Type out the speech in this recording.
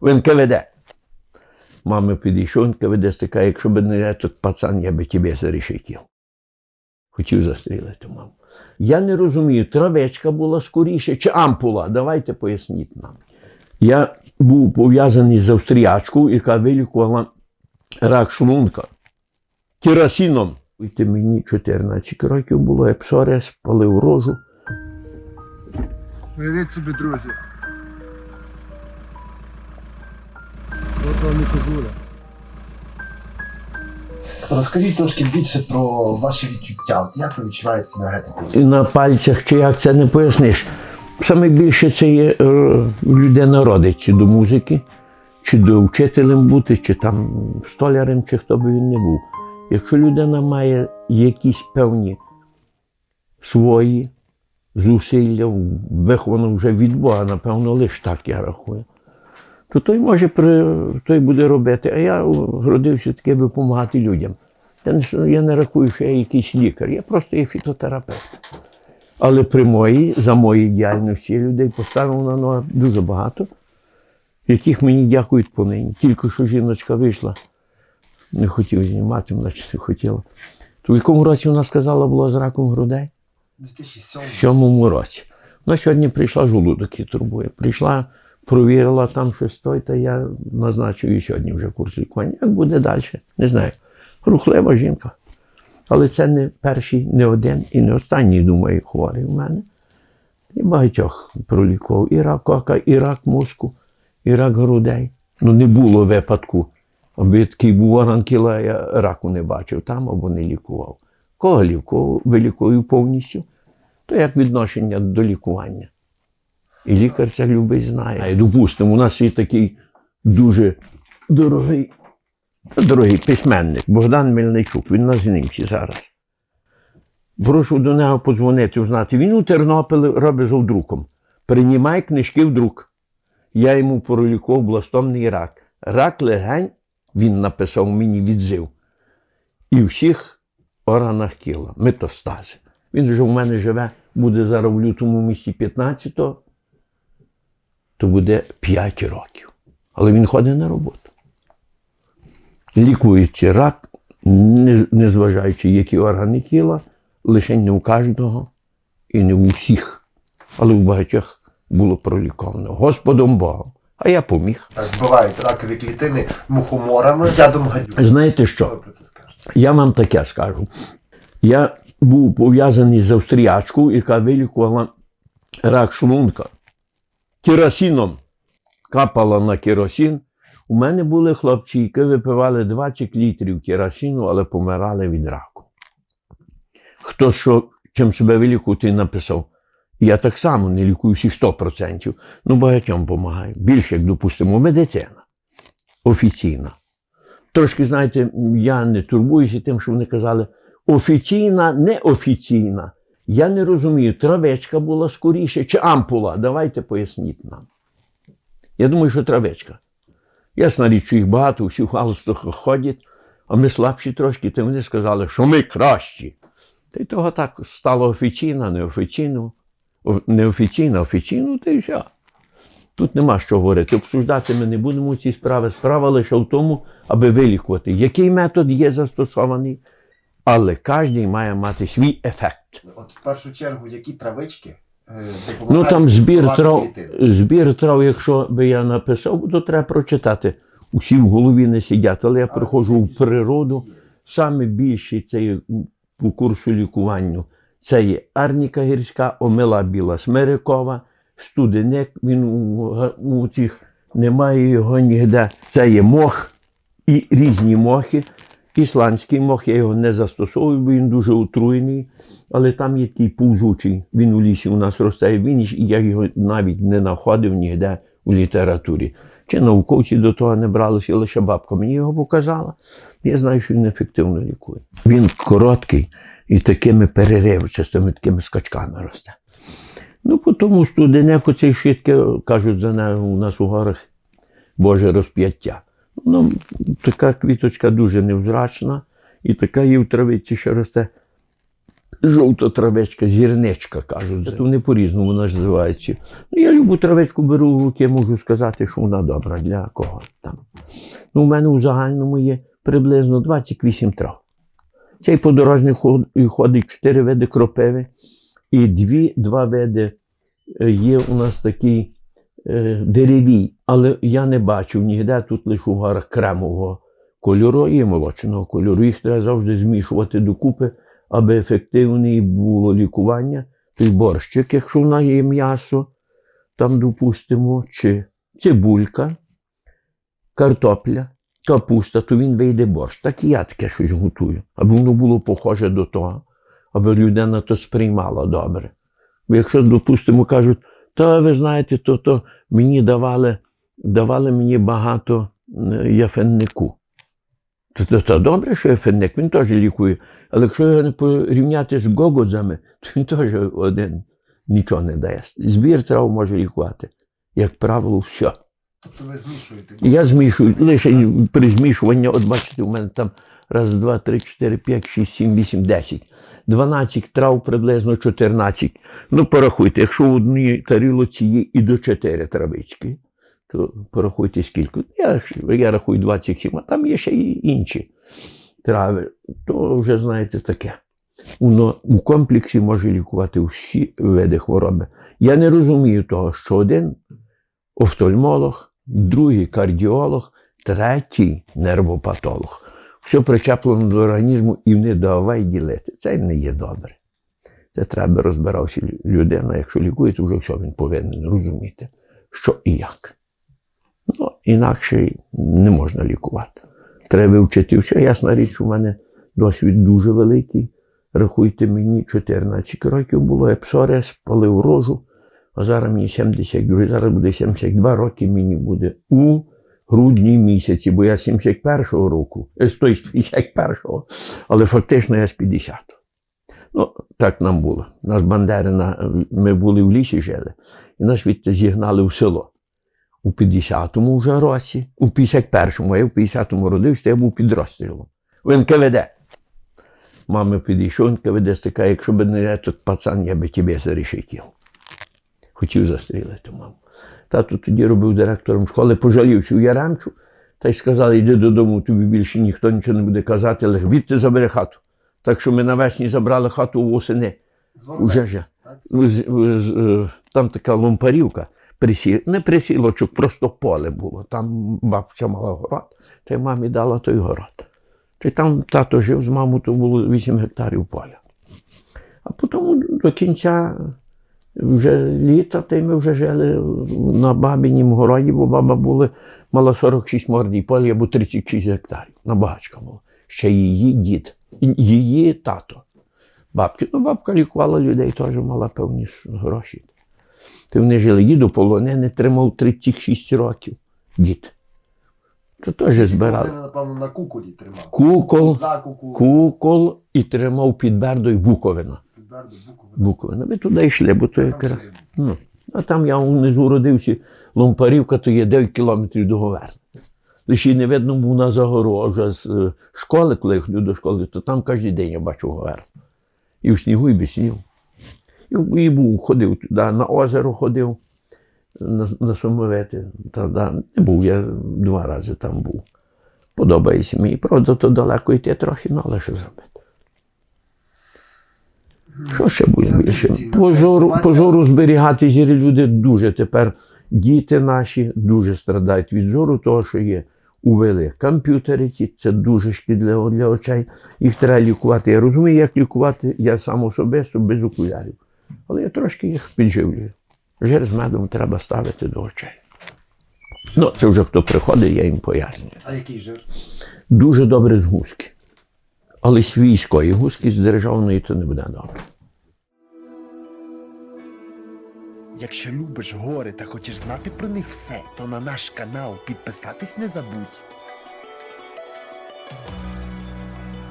в НКВД. Мама підійшов, НКВД стикає, якщо б не этот пацан, я би тебе зарешетів. Хотів застрілити маму. Я не розумію, травечка була скоріше чи ампула. Давайте поясніть нам. Я був пов'язаний з австріячкою, яка вилікувала рак шлунка керосином. І мені 14 років було, я псорез, палив рожу. Уявіть собі, друзі. Вам козуля. Розкажіть трошки більше про ваші відчуття. От як ви відчуваєте енергетику? На пальцях, чи як це не поясниш. Саме більше це є е, людина родить чи до музики, чи до вчителем бути, чи там столярем, чи хто би він не був. Якщо людина має якісь певні свої зусилля, виховано вже від Бога, напевно, лише так я рахую, то той може при, той буде робити. А я родився таки аби допомагати людям. Я не, я не рахую, що я якийсь лікар, я просто є фітотерапевт. Але при моїй, за моїй діяльності я людей поставив на ноги дуже багато, яких мені дякують понині. Тільки що жіночка вийшла, не хотів знімати, наче хотіла. То в якому році вона сказала, була з раком грудей? 2007 сьомому році. Вона сьогодні прийшла жолудок і турбує. Прийшла, провірила там щось той, та я назначив їй сьогодні вже курс лікування. Як буде далі? Не знаю. Рухлива жінка. Але це не перший, не один і не останній, думаю, хворий у мене. І багатьох пролікував. І рак ока, і рак мозку, і рак грудей. Ну, не було випадку, аби такий був орган кіла, я раку не бачив там або не лікував. Кого лікував, вилікую повністю, то як відношення до лікування. І лікар це любить знає. І, допустимо, у нас є такий дуже дорогий, дорогий письменник Богдан Мельничук, він на знімці зараз. Прошу до нього подзвонити, узнати. Він у Тернополі робить жовдруком. Приймає книжки друк. Я йому пролікував бластомний рак. Рак легень, він написав мені відзив. І всіх органах тіла, метастази. Він вже в мене живе, буде зараз в лютому місті 15-го, то буде 5 років. Але він ходить на роботу. Лікується рак, незважаючи, які органи тіла, лише не у кожного і не у всіх. Але у багатьох було проліковано Господом Богом. А я поміг. Так, вбивають ракові клітини мухоморами, ядом гадюк. Знаєте Що що? про це? Я вам таке скажу. Я був пов'язаний з австріячкою, яка вилікувала рак шлунка. Керосином капала на керосин. У мене були хлопці, які випивали 20 літрів керосину, але помирали від раку. Хто що чим себе вилікувати написав. Я так само не лікую всіх 100%. Ну, багатьом допомагаю. Більше, як допустимо, медицина офіційна. Трошки, знаєте, я не турбуюся тим, що вони казали офіційна, неофіційна. Я не розумію, травечка була скоріше чи ампула. Давайте поясніть нам. Я думаю, що травечка. Ясна річ, що їх багато, всі в галстухах ходять, а ми слабші трошки, то вони сказали, що ми кращі. Та й того так стало офіційно, неофіційно, неофіційно, офіційно, та й все. Тут нема що говорити. Обсуждати ми не будемо ці справи. Справа лише в тому, аби вилікувати, який метод є застосований, але кожен має мати свій ефект. От в першу чергу, які травички е, Ну там збір трав, збір трав, якщо би я написав, то треба прочитати. Усі в голові не сидять, але я приходжу в природу. Саме більший цей по курсу лікуванню це є арніка гірська, омела біла смирикова, студеник, він у цих немає його ніде. Це є мох і різні мохи. Ісландський мох, я його не застосовую, бо він дуже отруєний. Але там є такий повзучий, він у лісі у нас росте, він, я його навіть не знаходив ніде у літературі. Чи науковці до того не бралися, лише бабка мені його показала. Я знаю, що він ефективно лікує. Він короткий і такими переривчастими, такими скачками росте. Ну, по тому студенеку цей швидке, кажуть, за нею у нас у горах Боже розп'яття. Ну, така квіточка дуже невзрачна, і така є в травиці, що росте. жовта травичка, зірничка, кажуть. Це вони по-різному називається. Ну, я любу травичку беру в руки, можу сказати, що вона добра для кого там. Ну, у мене у загальному є приблизно 28 трав. Цей подорожний ходить 4 види кропиви, і дві, два види е, є у нас такі е, деревій, але я не бачив ніде тут лише у горах кремового кольору і молочного кольору. Їх треба завжди змішувати докупи, аби ефективне було лікування. Той борщик, якщо в нас є м'ясо, там допустимо, чи цибулька, картопля, капуста, то він вийде борщ. Так і я таке щось готую, аби воно було похоже до того, аби людина то сприймала добре. Якщо, допустимо, кажуть, то ви знаєте, то, то мені давали, давали мені багато яфеннику. То, то, то добре, що яфенник, він теж лікує. Але якщо його не порівняти з гогодзами, то він теж один нічого не дає. Збір трав може лікувати. Як правило, все. Тобто ви змішуєте. Я змішую лише при змішуванні, от бачите, у мене там раз, два, три, чотири, п'ять, шість, сім, вісім, десять. 12 трав приблизно 14. Ну, порахуйте, якщо в одній тарілоці є і до 4 травички, то порахуйте скільки. Я, я рахую 27, а там є ще й інші трави. То вже знаєте таке. Воно у комплексі може лікувати всі види хвороби. Я не розумію того, що один офтальмолог, другий кардіолог, третій нервопатолог. Все причеплено до організму і не давай ділити. Це не є добре. Це треба розбирався людина. Якщо лікує, то вже все він повинен розуміти, що і як. Ну, інакше не можна лікувати. Треба вивчити все. Ясна річ, у мене досвід дуже великий. Рахуйте мені, 14 років було, я псоріаз, палив рожу, а зараз мені 70, зараз буде 72 роки, мені буде у грудні місяці, бо я 71-го року, е, з той з 51-го, але фактично я з 50-го. Ну, так нам було. Нас Бандерина, ми були в лісі жили, і нас відти зігнали в село. У 50-му вже році, у 51-му, а я в 50-му родився, то я був під розстрілом. В НКВД. Мама підійшов, НКВД стикає, якщо б не этот пацан, я би тебе зарішитів. Хотів застрілити маму. Тато тоді робив директором школи, пожалівся у Яремчу, та й сказали, йди додому, тобі більше ніхто нічого не буде казати, але відти забери хату. Так що ми навесні забрали хату у восени. Уже же. так? З- з- е, Там така ломпарівка, присі... не присілочок, просто поле було. Там бабця мала город, та й мамі дала той город. Та й там тато жив з мамою, то було 8 гектарів поля. А потім до кінця вже літа, та й ми вже жили на бабинім городі, бо баба була, мала 46 мордій поля, або 36 гектарів. На багачка була. Ще її дід, її тато. Бабки. Ну, бабка лікувала людей, теж мала певні гроші. Ти вони жили. Дід у полонини тримав 36 років. Дід. То теж збирали. Напевно, на куколі тримав. Кукол, Закуку. кукол і тримав під Бердою Буковина. Букову. Буковина. Ми туди йшли, бо то якраз. Ну, а там я внизу родився, Ломпарівка, то є 9 кілометрів до Говерни. Лише не видно був на загору, а вже з е, школи, коли я ходив до школи, то там кожен день я бачив Говерну. І в снігу, і без снігу. І, і був, ходив туди, на озеро ходив, на, на Сумовити. Не був, я два рази там був. Подобається мені. Правда, то далеко йти трохи, ну, але що зробити. Що ще буде більше? Пожору, пожору зберігати зірі люди дуже тепер. Діти наші дуже страдають від зору, того, що є увели комп'ютери, ці, це дуже шкідливо для очей. Їх треба лікувати. Я розумію, як лікувати, я сам особисто без окулярів. Але я трошки їх підживлюю. Жир з медом треба ставити до очей. Ну, це вже хто приходить, я їм пояснюю. А який жир? Дуже добре з гуски. Але свійсько і з державної то не буде добре. Якщо любиш гори та хочеш знати про них все, то на наш канал підписатись не забудь.